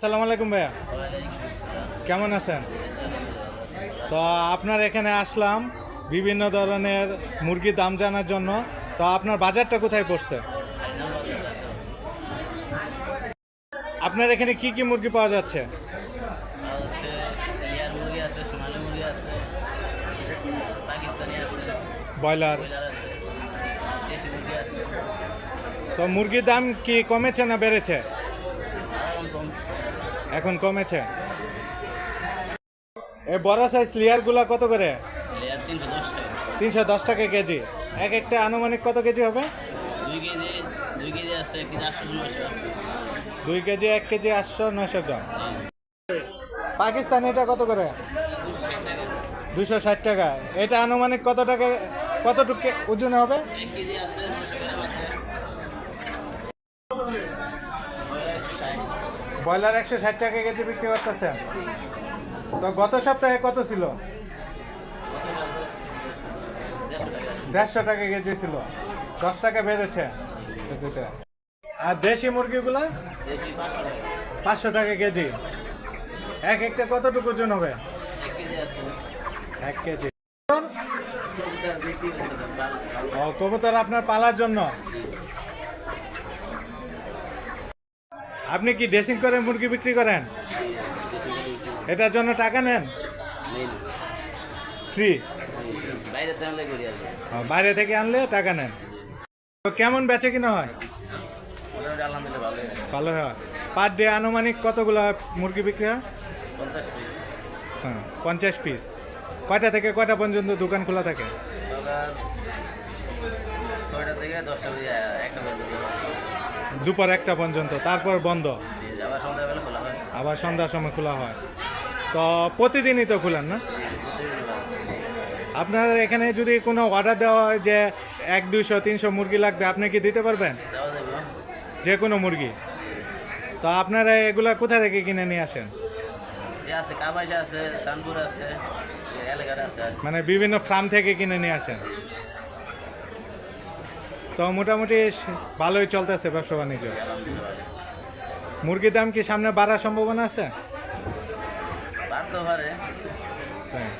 আসসালামু আলাইকুম ভাইয়া। কেমন আছেন? তো আপনার এখানে আসলাম বিভিন্ন ধরনের মুরগির দাম জানার জন্য। তো আপনার বাজারটা কোথায় পড়ছে? আপনার এখানে কি কি মুরগি পাওয়া যাচ্ছে? ব্রয়লার। তো মুরগির দাম কি কমেছে না বেড়েছে? এখন কমেছে। এ বড় সাইজ লেয়ারগুলো কত করে? লেয়ার তিনশো দশ টাকা। কেজি। এক একটা আনুমানিক কত কেজি হবে? দুই কেজি এক কেজি আটশো নয়শো গ্রাম। পাকিস্তানি এটা কত করে? দুশো ষাট টাকা। দুশো ষাট টাকা এটা আনুমানিক কত টাকা কতটুকু ওজনে হবে এক কেজি আছে নয়শো গ্রাম আছে ব্রয়লার ষাট ব্রয়লার একশো ষাট টাকা কেজি বিক্রি করতেছেন। তো গত সপ্তাহে কত ছিল? দেড়শো টাকা কেজি ছিল। দশ টাকা বেড়েছে কেজিতে। আর দেশি মুরগিগুলো? পাঁচশো টাকা কেজি। এক একটা কতটুকু ওজন হবে? এক কেজি। ও, কবুতর আপনার পালার জন্য? আপনি কি ড্রেসিং করে মুরগি বিক্রি করেন? এটার জন্য টাকা নেন? ফ্রি বাইরে থেকে আনলে টাকা নেন। কেমন বেচে কিনা হয়? ভালো হয়। পার ডে আনুমানিক কতগুলো মুরগি বিক্রি হয়? পঞ্চাশ পিস। হ্যাঁ পঞ্চাশ পিস। কয়টা থেকে কয়টা পর্যন্ত দোকান খোলা থাকে? ছয়টা থেকে দশটা দুপুর একটা পর্যন্ত তারপর বন্ধ। আবার সন্ধ্যার সময় খোলা হয়। তো প্রতিদিনই তো খোলেন না? আপনার এখানে যদি কোনো অর্ডার দেওয়া হয় যে এক দুইশো তিনশো মুরগি লাগবে আপনি কি দিতে পারবেন? যে কোনো মুরগি। তো আপনারা এগুলা কোথা থেকে কিনে নিয়ে আসেন। মানে বিভিন্ন ফার্ম থেকে কিনে নিয়ে আসেন? তো মোটামুটি ভালোই চলতেছে ব্যবসা বাণিজ্য। মুরগির দাম কি সামনে বাড়ার সম্ভাবনা আছে? বাড়তে পারে। হ্যাঁ